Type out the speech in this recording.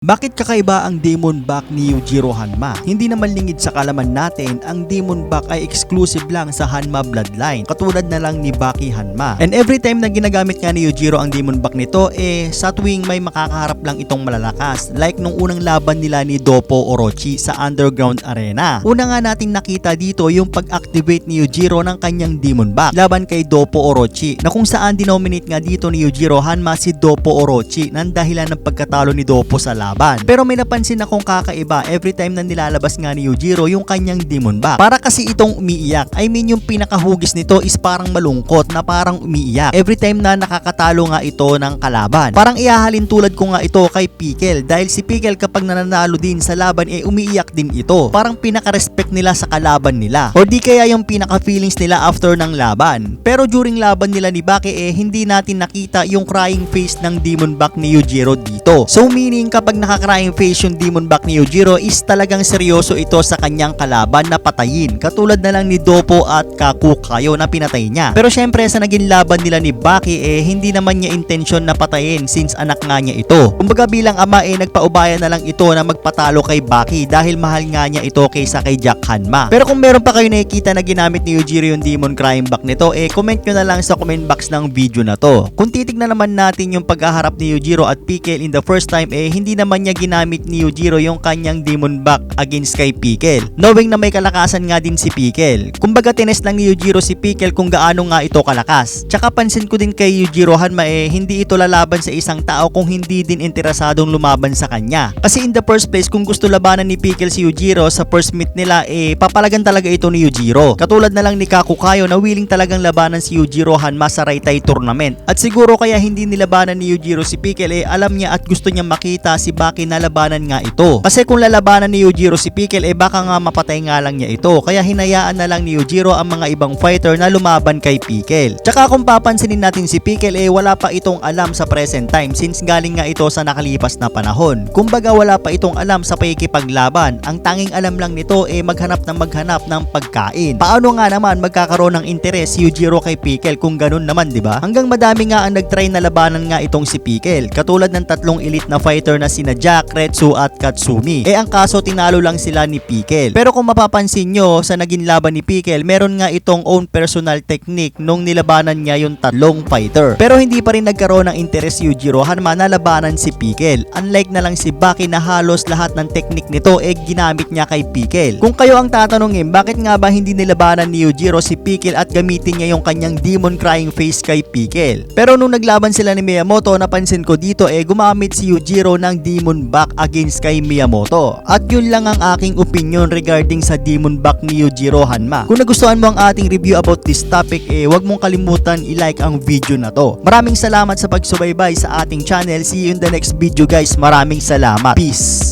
Bakit kakaiba ang Demon Back ni Yujiro Hanma? Hindi naman lingid sa kalaman natin, ang Demon Back ay exclusive lang sa Hanma bloodline, katulad na lang ni Baki Hanma. And every time na ginagamit nga ni Yujiro ang Demon Back nito, eh sa tuwing may makakaharap lang itong malalakas, like nung unang laban nila ni Dopo Orochi sa Underground Arena. Una nga nating nakita dito yung pag-activate ni Yujiro ng kanyang Demon Back laban kay Dopo Orochi, na kung saan dinominate nga dito ni Yujiro Hanma si Dopo Orochi nang dahilan ng pagkatalo ni Dopo sa laban. Pero may napansin akong kakaiba every time na nilalabas nga ni Yujiro yung kanyang demon back. Para kasi itong umiiyak. I mean yung pinakahugis nito is parang malungkot na parang umiiyak. Every time na nakakatalo nga ito ng kalaban. Parang ihahalin tulad ko nga ito kay Pickle dahil si Pickle kapag nananalo din sa laban eh umiiyak din ito. Parang pinaka-respect nila sa kalaban nila. O di kaya yung pinaka-feelings nila after ng laban. Pero during laban nila ni Baki eh hindi natin nakita yung crying face ng demon back ni Yujiro dito. So meaning kapag nakakrying face yung demon back ni Yujiro is talagang seryoso ito sa kanyang kalaban na patayin. Katulad na lang ni Dopo at Kakukayo na pinatay niya. Pero syempre sa naging laban nila ni Baki eh hindi naman niya intensyon na patayin since anak nga niya ito. Kumbaga bilang ama eh nagpaubaya na lang ito na magpatalo kay Baki dahil mahal nga niya ito kaysa kay Jack Hanma. Pero kung meron pa kayo nakikita na ginamit ni Yujiro yung demon crying back nito eh comment nyo na lang sa comment box ng video na to. Kung titignan naman natin yung paghaharap ni Yujiro at Pickle in the first time eh hindi naman niya ginamit ni Yujiro yung kanyang demon back against kay Pickle. Knowing na may kalakasan nga din si Pickle. Kumbaga tinest lang ni Yujiro si Pickle kung gaano nga ito kalakas. Tsaka pansin ko din kay Yujiro Hanma eh hindi ito lalaban sa isang tao kung hindi din interesadong lumaban sa kanya. Kasi in the first place kung gusto labanan ni Pickle si Yujiro sa first meet nila eh papalagan talaga ito ni Yujiro. Katulad na lang ni Kakukayo na willing talagang labanan si Yujiro Hanma sa Raitai tournament. At siguro kaya hindi nilabanan ni Yujiro si Pickle eh alam niya at gusto niya makita si Baki na labanan nga ito. Kasi kung lalabanan ni Yujiro si Pickle eh baka nga mapatay nga lang niya ito. Kaya hinayaan na lang ni Yujiro ang mga ibang fighter na lumaban kay Pickle. Tsaka kung papansinin natin si Pickle eh wala pa itong alam sa present time since galing nga ito sa nakalipas na panahon. Kumbaga wala pa itong alam sa pakikipaglaban. Ang tanging alam lang nito eh maghanap ng maghanap ng pagkain. Paano nga naman magkakaroon ng interes si Yujiro kay Pickle kung ganun naman 'di ba? Hanggang madami nga ang nagtry na labanan nga itong si Pickle. Katulad ng tatlong elite na fighter na sina Jack, Retsu at Katsumi. Eh ang kaso tinalo lang sila ni Pickle. Pero kung mapapansin nyo sa naging laban ni Pickle, meron nga itong own personal technique nung nilabanan niya yung tatlong fighter. Pero hindi pa rin nagkaroon ng interes Yujiro Hanma na labanan si Pickle. Unlike na lang si Baki na halos lahat ng technique nito eh ginamit niya kay Pickle. Kung kayo ang tatanungin, bakit nga ba hindi nilabanan ni Yujiro si Pickle at gamitin niya yung kanyang demon crying face kay Pickle? Pero nung naglaban sila ni Miyamoto, napansin ko dito eh gumamit si Yujiro ng demon back against kay Miyamoto. At yun lang ang aking opinion regarding sa demon back ni Yujiro Hanma. Kung nagustuhan mo ang ating review about this topic eh wag mong kalimutan i-like ang video na to. Maraming salamat sa pagsubaybay sa ating channel. See you in the next video guys. Maraming salamat. Peace!